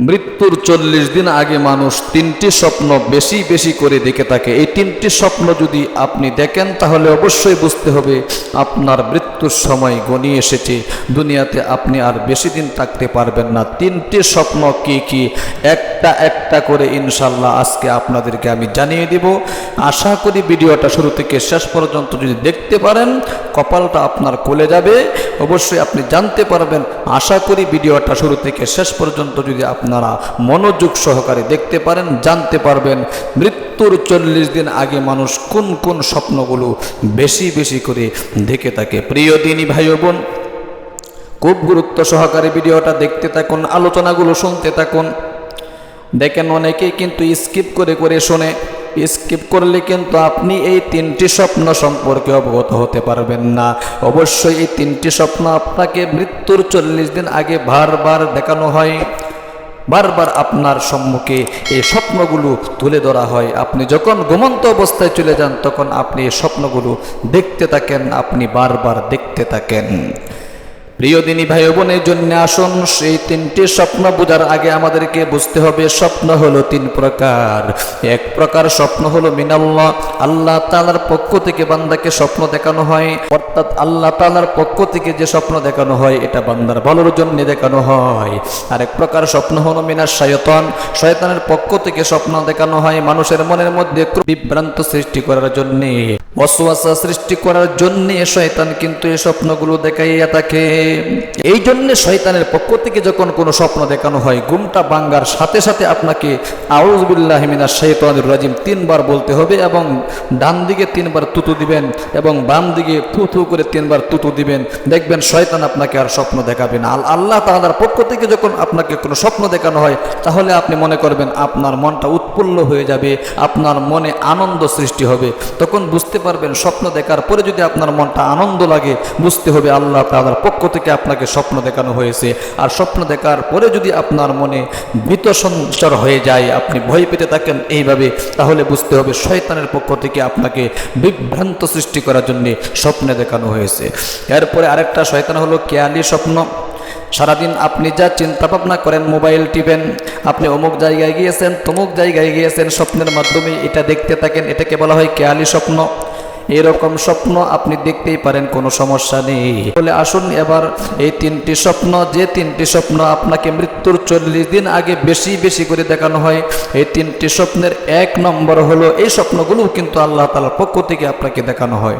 মৃত্যুর চল্লিশ দিন আগে মানুষ তিনটি স্বপ্ন বেশি বেশি করে দেখে থাকে। এই তিনটি স্বপ্ন যদি আপনি দেখেন, তাহলে অবশ্যই বুঝতে হবে আপনার মৃত্যুর সময় গনিয়ে এসেছে। দুনিয়াতে আপনি আর বেশি দিন থাকতে পারবেন না। তিনটি স্বপ্ন কি কি? একটা একটা করে ইনশাল্লাহ আজকে আপনাদেরকে আমি জানিয়ে দিব। আশা করি ভিডিওটা শুরু থেকে শেষ পর্যন্ত যদি দেখতে পারেন, কপালটা আপনার কোলে যাবে। অবশ্যই আপনি জানতে পারবেন। আশা করি ভিডিওটা শুরু থেকে শেষ পর্যন্ত যদি আপনারা মনোযোগ সহকারে দেখতে পারেন, জানতে পারবেন মৃত্যুর চল্লিশ দিন আগে মানুষ কোন কোন স্বপ্নগুলো বেশি বেশি করে দেখে থাকে। প্রিয় দিনী ভাই বোন, খুব গুরুত্ব সহকারে ভিডিওটা দেখতে থাকুন, আলোচনাগুলো শুনতে থাকুন। দেখেন অনেকেই কিন্তু স্কিপ করে করে শোনে, স্কিপ করলে কিন্তু আপনি এই তিনটি স্বপ্ন সম্পর্কে অবগত হতে পারবেন না। অবশ্যই এই তিনটি স্বপ্ন আপনাকে মৃত্যুর চল্লিশ দিন আগে বারবার দেখানো হয়। বারবার আপনার সম্মুখে এই স্বপ্নগুলো তুলে ধরা হয়। আপনি যখন ঘুমন্ত অবস্থায় চলে যান, তখন আপনি এই স্বপ্নগুলো দেখতে থাকেন, আপনি বারবার দেখতে থাকেন। প্রিয় দিনী ভাই বোনের জন্য আসুন, সেই তিনটি স্বপ্ন বোঝার আগে আমাদেরকে বুঝতে হবে, স্বপ্ন হলো তিন প্রকার। এক প্রকার স্বপ্ন হলো মিনাল্লাহ, আল্লাহ তালার পক্ষ থেকে বান্দাকে স্বপ্ন দেখানো হয়, অর্থাৎ আল্লাহ তালার পক্ষ থেকে যে স্বপ্ন দেখানো হয়, এটা বান্দার ভালোর জন্য দেখানো হয়। আর এক প্রকার স্বপ্ন হলো মিনার শয়তন, শয়তানের পক্ষ থেকে স্বপ্ন দেখানো হয় মানুষের মনের মধ্যে বিভ্রান্ত সৃষ্টি করার জন্যে। অসুয়াশা সৃষ্টি করার জন্য শয়তান কিন্তু এই স্বপ্নগুলো দেখাইয়া থাকে। এই জন্য শয়তানের পক্ষ থেকে যখন কোনো স্বপ্ন দেখানো হয়, ঘুমটা বাঙ্গার সাথে সাথে আপনাকে আউজবিল্লাহমিনা শৈতানুর রাজিম তিনবার বলতে হবে এবং ডান দিকে তিনবার তুতু দিবেন এবং বাম দিকে থু থু করে তিনবার তুতু দিবেন। দেখবেন শয়তান আপনাকে আর স্বপ্ন দেখাবে না। আল- আল্লাহ তাআলার পক্ষ থেকে যখন আপনাকে কোনো স্বপ্ন দেখানো হয়, তাহলে আপনি মনে করবেন আপনার মনটা উৎফুল্ল হয়ে যাবে, আপনার মনে আনন্দ সৃষ্টি হবে। তখন বুঝতে পারবেন স্বপ্ন দেখার পরে যদি আপনার মনটা আনন্দ লাগে, বুঝতে হবে আল্লাহ তাআলার পক্ষ থেকে আপনাকে স্বপ্ন দেখানো হয়েছে। আর স্বপ্ন দেখার পরে যদি আপনার মনে ভীত সঞ্চার হয়ে যায়, আপনি ভয় পেতে থাকেন এইভাবে, তাহলে বুঝতে হবে শয়তানের পক্ষ থেকে আপনাকে বিভ্রান্ত সৃষ্টি করার জন্য স্বপ্নে দেখানো হয়েছে। এরপরে আরেকটা শয়তান হলো কেয়ালি স্বপ্ন। সারাদিন আপনি যা চিন্তা ভাবনা করেন, মোবাইল টিপেন, আপনি অমুক জায়গায় গিয়েছেন, তমুক জায়গায় গিয়েছেন, স্বপ্নের মাধ্যমে এটা দেখতে থাকেন, এটাকে বলা হয় কেয়ালি স্বপ্ন। এরকম স্বপ্ন আপনি দেখতেই পারেন, কোনো সমস্যা নেই। বলে, আসুন এবার এই তিনটি স্বপ্ন, যে তিনটি স্বপ্ন আপনাকে মৃত্যুর চল্লিশ দিন আগে বেশি বেশি করে দেখানো হয়, এই তিনটি স্বপ্নের এক নম্বর হলো, এই স্বপ্নগুলো কিন্তু আল্লাহ তালার পক্ষ থেকে আপনাকে দেখানো হয়।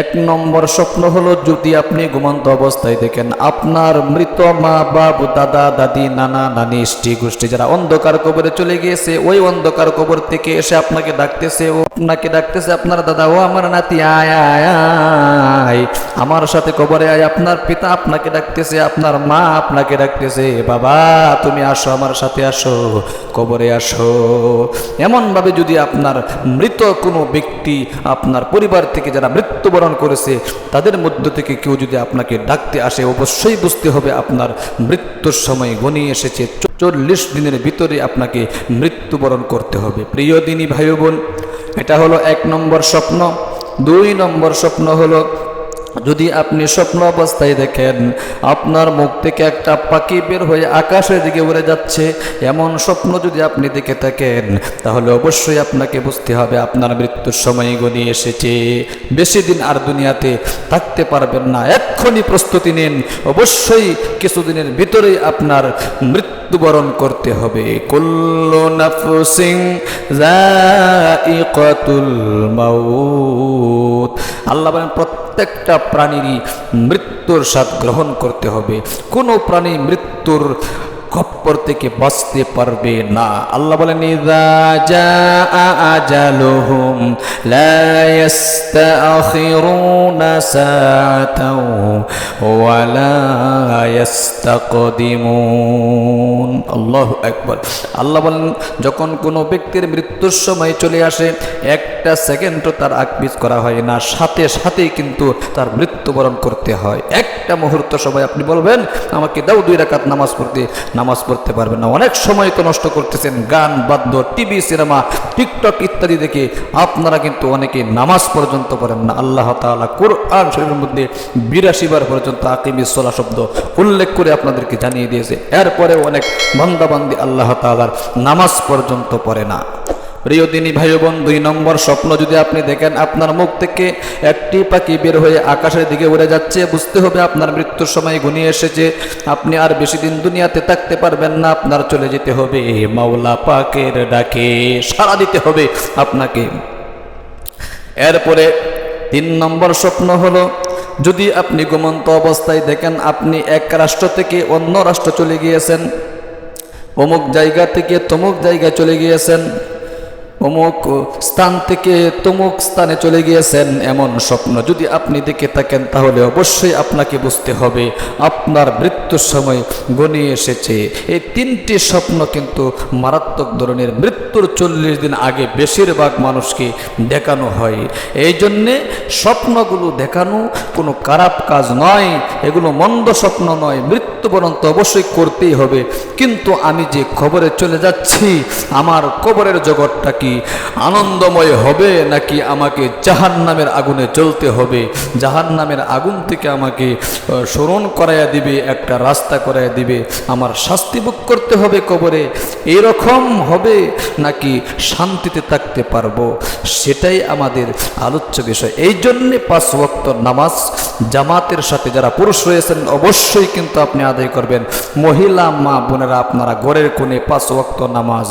এক নম্বর স্বপ্ন হলো, যদি আপনি ঘুমন্ত অবস্থায় দেখেন, আপনার মৃত মা, বাবু, দাদা, দাদি, নানা, নানি, স্ত্রী, গোষ্ঠী যারা অন্ধকার কবরে চলে গিয়েছে, ওই অন্ধকার কবর থেকে এসে আপনাকে ডাকতেছে, ও আপনাকে ডাকতেছে, আপনার দাদা, ও আমার নাতি আয় আয় আয়। আমার সাথে কবরে আয়, আপনার পিতা আপনাকে ডাকতেছে, আপনার মা আপনাকে ডাকতেছে। বাবা, তুমি আসো, আমার সাথে আসো, কবরে আসো। এমনভাবে যদি আপনার মৃত কোনো ব্যক্তি আপনার পরিবার থেকে যারা মৃত্যুবরণ করেছে, তাদের মধ্য থেকে কেউ যদি আপনাকে ডাকতে আসে, অবশ্যই বুঝতে হবে আপনার মৃত্যুর সময় গনিয়ে এসেছে। চল্লিশ দিনের ভিতরে আপনাকে মৃত্যুবরণ করতে হবে। প্রিয় দিনী ভাই বোন, এটা হলো এক নম্বর স্বপ্ন। দুই নম্বর স্বপ্ন হলো যদি আপনি স্বপ্ন অবস্থায় দেখেন, আপনার মুখ থেকে একটা পাখি বের হয়ে আকাশের দিকে উড়ে যাচ্ছে, এমন স্বপ্ন যদি আপনি দেখে থাকেন, তাহলে অবশ্যই আপনাকে বুঝতে হবে আপনার মৃত্যুর সময় গনিয়ে এসেছে। বেশি দিন আর দুনিয়াতে থাকতে পারবেন না। এক্ষুনি প্রস্তুতি নিন। অবশ্যই কিছুদিনের ভিতরেই আপনার মৃত্যুবরণ করতে হবে। আল্লাহ বলেন প্রত্যেকটা প্রাণীরই মৃত্যুর স্বাদ গ্রহণ করতে হবে। কোনো প্রাণী মৃত্যুর খপ্পর থেকে বাঁচতে পারবে না। আল্লাহ বলেন আল্লাহু আকবার। আল্লাহ বলেন, যখন কোনো ব্যক্তির মৃত্যুর সময় চলে আসে, একটা সেকেন্ডও তার আকবিজ করা হয় না। সাথে সাথেই কিন্তু তার মৃত্যুবরণ করতে হয়। একটা মুহূর্ত সবাই আপনি বলবেন, আমাকে দাও দুই রাকাত নামাজ পড়তে। নামাজ পড়তে পারবেন না। অনেক সময় তো নষ্ট করতেছেন, গান, বাদ্য, টিভি, সিনেমা, টিকটক ইত্যাদি দেখে আপনারা কিন্তু অনেকে নামাজ পর্যন্ত পড়েন না। আল্লাহ তালা কোরআন শরীরের মধ্যে বিরাশি বার পর্যন্ত আকিম ইসলা শব্দ উল্লেখ করে আপনাদেরকে জানিয়ে দিয়েছে। এরপরে অনেক বান্দাবান্দি আল্লাহ তালার নামাজ পর্যন্ত পড়ে না। প্রিয় দিনী ভাই বোন দুই নম্বর স্বপ্ন যদি আপনি দেখেন, আপনার মুখ থেকে একটি পাখি বের হয়ে আকাশের দিকে উড়ে যাচ্ছে। বুঝতে হবে আপনার মৃত্যুর সময় ঘনিয়ে এসেছে। আপনি আর বেশি দিন দুনিয়াতে থাকতে পারবেন না, আপনার চলে যেতে হবে। মাওলা পাকের ডাকে সাড়া দিতে হবে আপনাকে। এরপরে তিন নম্বর স্বপ্ন হলো, যদি আপনি ঘুমন্ত অবস্থায় দেখেন, আপনি এক রাষ্ট্র থেকে অন্য রাষ্ট্র চলে গিয়েছেন। অমুক জায়গা থেকে তমুক জায়গায় চলে গিয়েছেন। অমুক স্থান থেকে তমুক স্থানে চলে গিয়েছেন এমন স্বপ্ন। যদি আপনি দেখে থাকেন, তাহলে অবশ্যই আপনাকে বুঝতে হবে, আপনার মৃত্যুর সময় গনিয়ে এসেছে। এই তিনটি স্বপ্ন কিন্তু মারাত্মক ধরনের মৃত্যুর চল্লিশ দিন আগে বেশিরভাগ মানুষকে দেখানো হয়। এই জন্যে স্বপ্নগুলো দেখানো কোনো খারাপ কাজ নয়, এগুলো মন্দ স্বপ্ন নয় মৃত্যুবরণ তো অবশ্যই করতেই হবে। কিন্তু আমি যে খবরে চলে যাচ্ছি, আমার কবরের জগৎটা আনন্দময় হবে নাকি আমাকে জাহান নামের আগুনে জ্বলতে হবে? জাহান নামের আগুন থেকে আমাকে স্মরণ করাইয়া দিবে, একটা রাস্তা করাইয়া দিবে। আমার শাস্তি ভোগ করতে হবে কবরে। এরকম হবে নাকি শান্তিতে থাকতে পারব? সেটাই আমাদের আলোচ্য বিষয়। এই জন্যে পাঁচ ওয়াক্ত নামাজ, জামাতের সাথে যারা পুরুষ রয়েছেন অবশ্যই কিন্তু আপনি আদায় করবেন। মহিলা মা বোনেরা আপনারা ঘরের কোণে পাঁচ ওয়াক্ত নামাজ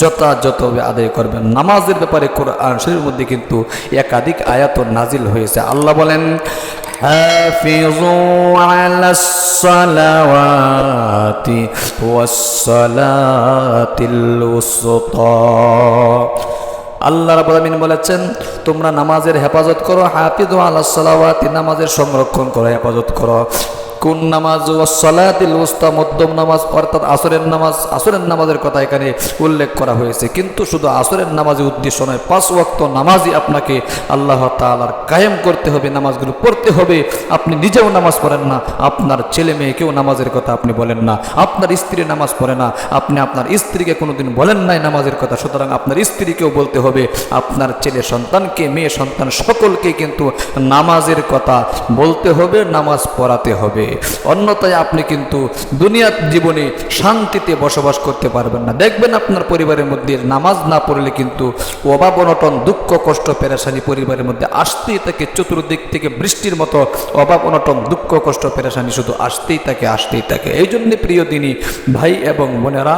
যথাযথভাবে আদায় করবেন। নামাজের ব্যাপারে কোরআন শরীর মধ্যে কিন্তু একাধিক আয়াত নাজিল হয়েছে আল্লাহ বলেন حافظوا على الصلوات والصلاة الوسطى আল্লাহ রাব্বুল আলামিন বলেছেন তোমরা নামাজের হেফাজত করো হাফিজু আলাস সালাওয়াতি নামাজের সংরক্ষণ করো হেফাজত করো কোন নামাজ সলাতিল উস্তা মধ্যম নামাজ অর্থাৎ আসরের নামাজ, আসরের নামাজের কথা এখানে উল্লেখ করা হয়েছে। কিন্তু শুধু আসরের নামাজে উদ্দেশ্য নয়, পাঁচ ওয়াক্ত নামাজই আপনাকে আল্লাহ তাআলার কায়েম করতে হবে, নামাজগুলো পড়তে হবে। আপনি নিজেও নামাজ পড়েন না, আপনার ছেলে মেয়েকেও নামাজের কথা আপনি বলেন না, আপনার স্ত্রী নামাজ পড়ে না, আপনি আপনার স্ত্রীকে কোনোদিন বলেন নাই নামাজের কথা, সুতরাং আপনার স্ত্রীকেও বলতে হবে, আপনার ছেলে সন্তানকে, মেয়ে সন্তান সকলকে কিন্তু নামাজের কথা বলতে হবে, নামাজ পড়াতে হবে। অন্যথায় আপনি কিন্তু দুনিয়ার জীবনে শান্তিতে বসবাস করতে পারবেন না। দেখবেন আপনার পরিবারের মধ্যে নামাজ না পড়লে কিন্তু অভাব, অনটন, দুঃখ, কষ্ট, পেরেশানি পরিবারের মধ্যে আসতেই থাকে। চতুর্দিক থেকে বৃষ্টির মতো অভাব, অনটন, দুঃখ, কষ্ট, পেরেশানি শুধু আসতেই থাকে আসতেই থাকে। এই জন্য প্রিয় দিনী ভাই এবং বোনেরা,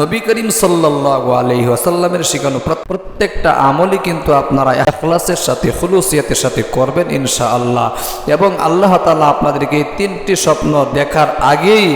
নবী করিম সাল্লাহ আলহি আসাল্লামের শিখানো প্রত্যেকটা আমলই কিন্তু আপনারা এখলাসের সাথে, খুলুসিয়াতের সাথে করবেন ইনশা আল্লাহ এবং আল্লাহ তাআলা আপনাদেরকে এই তিনটি স্বপ্ন দেখার আগেই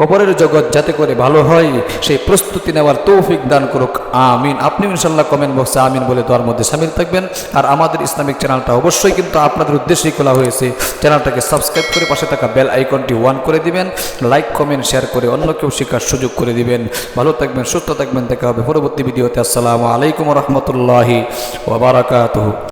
কবরের জগৎ যাতে করে ভালো হয়, সেই প্রস্তুতি নেওয়ার তৌফিক দান করুক। আমিন। আপনি ইনশাল্লাহ কমেন্ট বক্সে আমিন বলে দেওয়ার মধ্যে সামিল থাকবেন। আর আমাদের ইসলামিক চ্যানেলটা অবশ্যই কিন্তু আপনাদের উদ্দেশ্যেই খোলা হয়েছে। চ্যানেলটাকে সাবস্ক্রাইব করে পাশে থাকা বেল আইকনটি ওয়ান করে দিবেন। লাইক কমেন্ট শেয়ার করে অন্য কেউ শেখার সুযোগ করে দিবেন। ভালো থাকবেন, সুস্থ থাকবেন। দেখা হবে পরবর্তী ভিডিওতে। আসসালামু আলাইকুম রহমতুল্লাহি ওবরাকাতহ